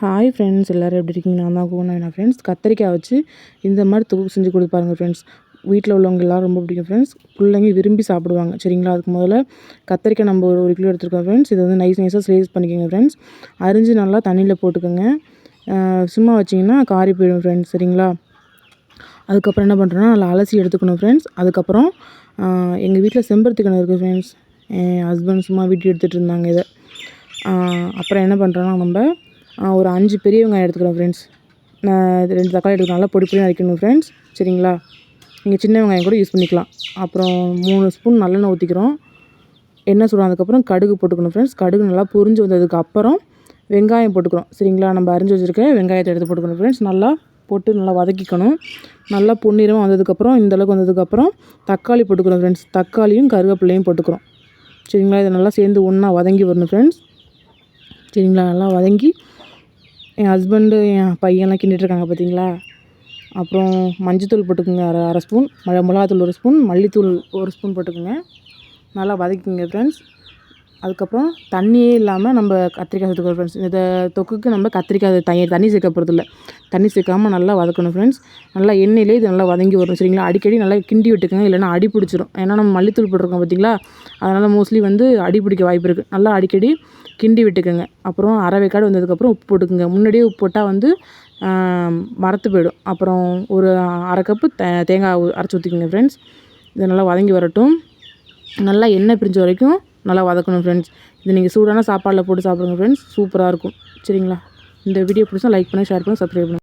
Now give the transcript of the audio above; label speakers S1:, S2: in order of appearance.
S1: Hi friends எல்லோரும் எப்படி இருக்கீங்க? நான் தான் கோனா ஃப்ரெண்ட்ஸ் கத்திரிக்காய் வச்சு இந்த மாதிரி தொகுப்பு செஞ்சு கொடுப்பாருங்க ஃப்ரெண்ட்ஸ் வீட்டில் உள்ளவங்க எல்லாம் ரொம்ப பிடிக்கும் ஃப்ரெண்ட்ஸ் பிள்ளைங்க விரும்பி சாப்பிடுவாங்க. சரிங்களா? அதுக்கு முதல்ல கத்திரிக்காய் நம்ம ஒரு ஒரு கிலோ எடுத்துருக்கோம் ஃப்ரெண்ட்ஸ் இதை வந்து நைஸ் நைஸாக ஸ்லேஸ் பண்ணிக்கோங்க ஃப்ரெண்ட்ஸ் அரிஞ்சு நல்லா தண்ணியில் போட்டுக்கோங்க. சும்மா வச்சிங்கன்னா காரி போயிடும் ஃப்ரெண்ட்ஸ் சரிங்களா? அதுக்கப்புறம் என்ன பண்ணுறோன்னா நல்லா அலசி எடுத்துக்கணும் ஃப்ரெண்ட்ஸ் அதுக்கப்புறம் எங்கள் வீட்டில் செம்பருத்தி கிணறு இருக்குது ஃப்ரெண்ட்ஸ் என் ஹஸ்பண்ட் சும்மா வீட்டு எடுத்துகிட்டு இருந்தாங்க இதை. அப்புறம் என்ன பண்ணுறோன்னா நம்ம ஒரு அஞ்சு பெரிய வெங்காயம் எடுத்துக்கிறோம் ஃப்ரெண்ட்ஸ் நான் ரெண்டு தக்காளி எடுத்துக்கலாம் நல்லா பொடி பொடி அரைக்கணும் ஃப்ரெண்ட்ஸ் சரிங்களா? நீங்கள் சின்ன வெங்காயம் கூட யூஸ் பண்ணிக்கலாம். அப்புறம் மூணு ஸ்பூன் நல்லெண்ணெய் ஊற்றிக்கிறோம் எண்ணெய் சுடாததுக்கப்புறம் கடுகு போட்டுக்கணும் ஃப்ரெண்ட்ஸ் கடுகு நல்லா பொரிஞ்சு வந்ததுக்கு அப்புறம் வெங்காயம் போட்டுக்கிறோம். சரிங்களா? நம்ம அரிஞ்சு வச்சுருக்க வெங்காயத்தை எடுத்து போட்டுக்கணும் ஃப்ரெண்ட்ஸ் நல்லா போட்டு நல்லா வதக்கிக்கணும். நல்லா பொன்னிறமாக வந்ததுக்கப்புறம் இந்தளவுக்கு வந்ததுக்கப்புறம் தக்காளி போட்டுக்கிறோம் ஃப்ரெண்ட்ஸ் தக்காளியும் கருவேப்பிலையும் போட்டுக்கிறோம். சரிங்களா? இதை நல்லா சேர்ந்து ஒன்றா வதங்கி வரணும் ஃப்ரெண்ட்ஸ் சரிங்களா? நல்லா வதங்கி என் ஹஸ்பண்டு என் பையன்லாம் கிண்டிகிட்ருக்காங்க பார்த்தீங்களா அப்புறம் மஞ்சத்தூள் போட்டுக்கோங்க அரை அரை ஸ்பூன் மிளகாத்தூள் ஒரு ஸ்பூன் மல்லித்தூள் ஒரு ஸ்பூன் போட்டுக்கோங்க. நல்லா வதக்கிக்கோங்க ஃப்ரெண்ட்ஸ் அதுக்கப்புறம் தண்ணியே இல்லாமல் நம்ம கத்திரிக்காய் சேர்த்துக்கோ ஃப்ரெண்ட்ஸ் இந்த தொக்குக்கு நம்ம கத்திரிக்காய் தண்ணி தண்ணி சேர்க்க போகிறதில்ல தண்ணி சேர்க்காமல் நல்லா வதக்கணும் ஃப்ரெண்ட்ஸ் நல்லா எண்ணெயிலே இது நல்லா வதங்கி வரும் சரிங்களா? அடிக்கடி நல்லா கிண்டி விட்டுக்கோங்க. இல்லைனா அடி பிடிச்சிரும். ஏன்னா நம்ம மல்லித்தூள் போட்டிருக்கோம் பார்த்தீங்களா அதனால் மோஸ்ட்லி வந்து அடி பிடிக்க வாய்ப்பு இருக்குது நல்லா அடிக்கடி கிண்டி விட்டுக்கோங்க. அப்புறம் அரைவேக்காடு வந்ததுக்கப்புறம் உப்பு போட்டுக்கோங்க. முன்னாடியே உப்பு போட்டால் வந்து மரத்து போயிடும். அப்புறம் ஒரு அரை கப்பு தே தேங்காய் அரைச்சி ஊற்றிக்கோங்க ஃப்ரெண்ட்ஸ் இது நல்லா வதங்கி வரட்டும். நல்லா எண்ணெய் பிரிஞ்ச வரைக்கும் நல்லா வதக்கணும் ஃப்ரெண்ட்ஸ் இது நீங்கள் சூடான சாப்பாடில் போட்டு சாப்பிடுங்க ஃப்ரெண்ட்ஸ் சூப்பராக இருக்கும். சரிங்களா? இந்த வீடியோ பிடிச்சா லைக் பண்ணுங்கள் ஷேர் பண்ணுங்கள் சப்ஸ்கிரைப் பண்ணுங்கள்